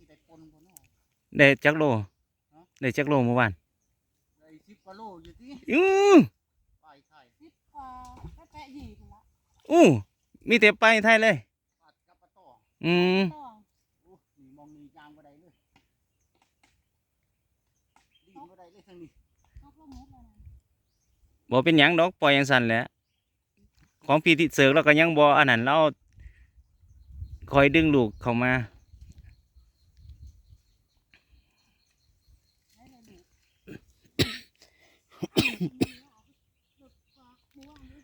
สิได้ปนบ่เนาะได้จักโลฮะได้จักโลเมื่อวานได้สิบกว่าโลอยู่ที่อื้อไปไทยสิบกว่าแปะๆยี่พุ่นละอู้มีแต่ไปไทยเลยปาดกับปะตองอืมต้องโอ้นี่มองนี่ยางบ่ได้เลยดีบ่ได้เลยทางนี้เอาพวกหมูเลยนะบ่เป็นหยังดอกปล่อยอย่างสั่นแหละของพี่ที่เสิร์กเราก็ยังบ่อันนั้นเราคอยดึงลูกเข้ามา ให้เลยดูหลุดกว่าหมูอันนี้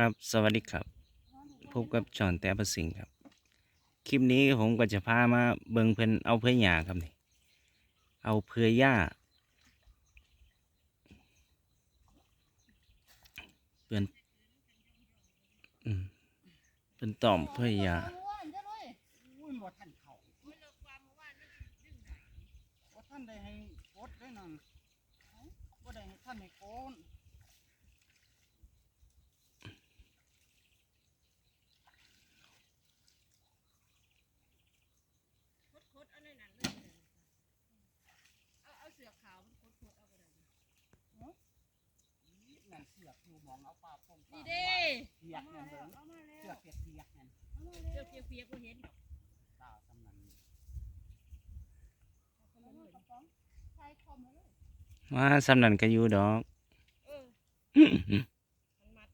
ครับ สวัสดีครับ พบกับจอนแต่ประสิงครับ คลิปนี้ผมก็จะพามาเบิงเพิ่นเอาเพื่อหญ้าครับนี่ เอาเพื่อหญ้าเพื่อนเป็นต่อมเพื่อหญ้าหมูอันเจ้าเลยอุ้ยบ่านได้ให้กดได้นั่นบ่าได้ให้ท่านให้โกน คดๆเอา ในนั้นเลยเอาเอาเสือขาวมันโคดๆเอาไปเลยนั่นเสือกอยู่มองเอาปลาพงปลานี่เด้เปียกนั่นเบิ่งเอเสือกเปียกเปียกนั่นเอามาแล้วเสือเปียกๆบ่เห็นดอกตาสำนันว่าสำนันก็อยู่ดอกเออมันมัด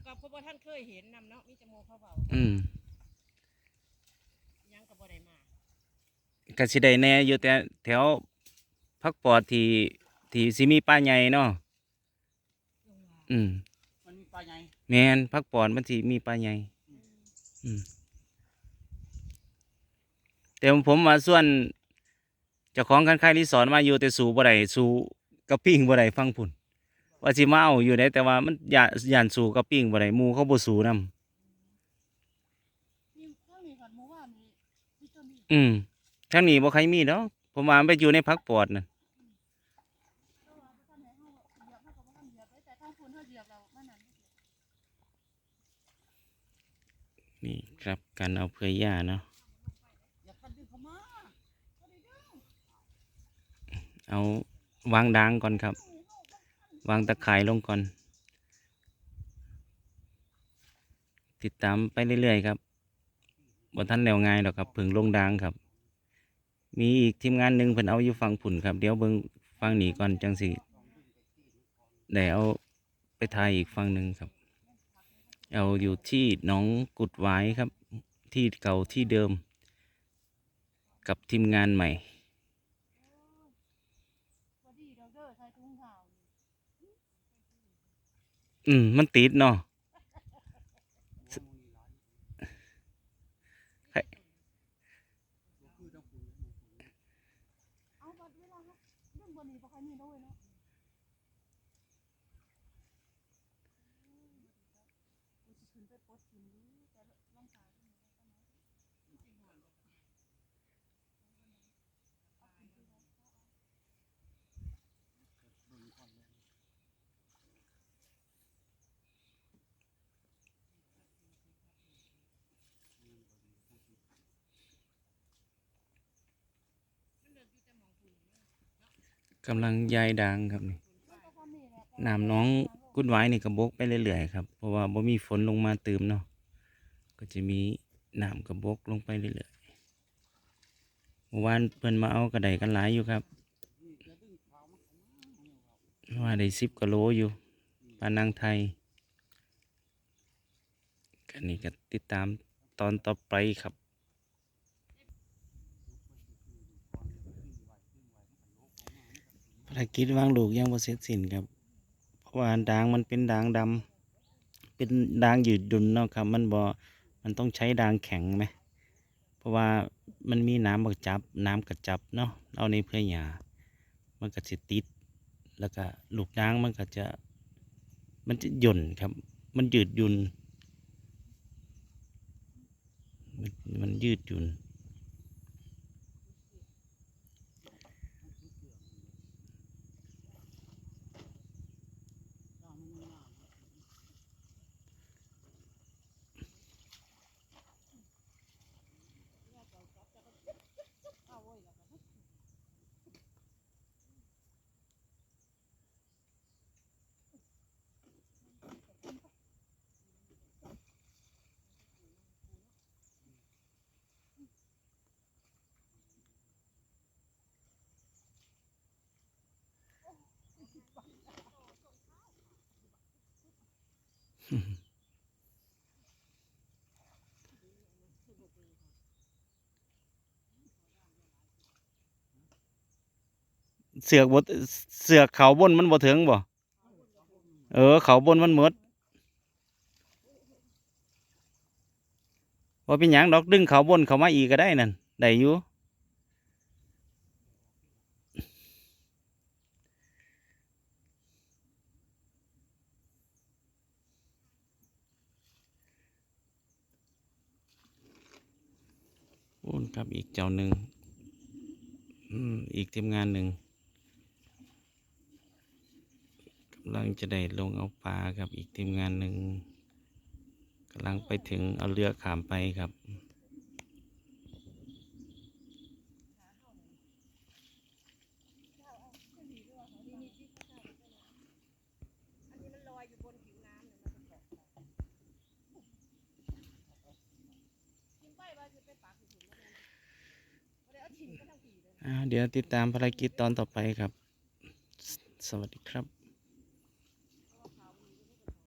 เมื่อ วานโอ้ยสิมาอีหยังเนาะกะเพราเผาเออก็เพราะว่าท่านเคยเห็นนำเนาะมีจมูกเขาเบาอืมอีหยังก็บ่ได้มาก็สิได้แน่อยู่แต่แถวพักปอดที่ที่สิมีป้าใหญ่เนาะลงมาอืมมันมีปลาใหญ่แมนพักปอดมันสิมีป้าใหญ่อืมแต่ผมมาส่วนเจ้าของคันค่ายรีสอร์ทมาอยู่แต่สู่บ่ได้สู่กระปิ้งบ่ได้ฟังพุ่น ว่าสิมาเอาอยู่ได้แต่ว่ามันย่านย่านสู่กระปิ้งบ่ได้หมู่เขาบ่สู่นํนี่ข้างนี้ก่อนหมู่ว่านี่มีตัวนี้อืมทางนี้บ่ใครมีดอกผมว่ามันไปอยู่ในพักปอดนั่นก็ว่าบ่ทันให้เฮาเหยียบเฮาก็บ่ทันเหยียบได้แต่ทางคุณเฮาเหยียบแล้วมันนั่นนี่ครับการเอาเพื่อหญ้าเนาะอย่าคันดึงเข้ามาเอาวางดางก่อนครับ วางตะข่ายลงก่อน ติดตามไปเรื่อยๆครับบนท่านแนวง่ายหรอกครับผึ่งลงดางครับ มีอีกทีมงานหนึ่งเพิ่นเอาอยู่ฟังผุ่นครับ เดี๋ยวเบิ่งฟังหนีก่อนจังสิได้เอาไปถ่ายอีกฟังหนึ่งครับ เอาอยู่ที่น้องกุดหวายครับ ที่เก่าที่เดิม กับทีมงานใหม่ พอดีเราเด้อใช้ถุงเท้า อืม มันติดเนาะเอาบัดเวลาฮาเรื่องบ่นี้บ่ค่อยมีเนาะเว้ยเนาะกูสิขึ้นไปปลดกินอยู่แต่ร่างกายมันบ่ได้ปานใด กำลังยายดางครับนี่มันก็ทำนี่แหละน้ำน้องกุดไว้นี่กระบกไปเรื่อยๆครับ เพราะว่าบ่มีฝนลงมาเติมเนาะ ก็จะมีน้ำกระบกลงไปเรื่อยๆเมื่อวานเพิ่นมาเอากระไดกันหลายอยู่ครับว่าได้สิบกิโลอยู่ปานางไทยกันนี้ก็ติดตามตอนต่อไปครับ ภารกิจวางลูกยังบ่เสร็จสิ้นครับ เพราะว่าด่างมันเป็นด่างดำเป็นด่างยืดหยุ่นเนาะครับ มันบ่มันต้องใช้ด่างแข็งไหมเพราะว่ามันมีน้ำบักจับ น้ำกระจับเนาะเอาในเพื่อหยามันก็จะติด แล้วก็ลูกด่างมันก็จะ มันจะหย่นครับ มันยืดยุ่นมันมันยืดยุ่น เสือกบดเสือกเขาบนมันบ่ถึงบ่ เออ เขาบนมันหมดว่าเป็นหยังดอกดึงเขาบนเขามาอีกก็ได้นั่นได้อยู่ โอ้นครับอีกเจ้าหนึ่งอืมอีกทีมงานหนึ่งกำลังจะได้ลงเอาปลาครับอีกทีมงานหนึ่งกำลังไปถึงเอาเรือขามไปครับ เดี๋ยวติดตามภารกิจตอนต่อไปครับสสวัสดีครับ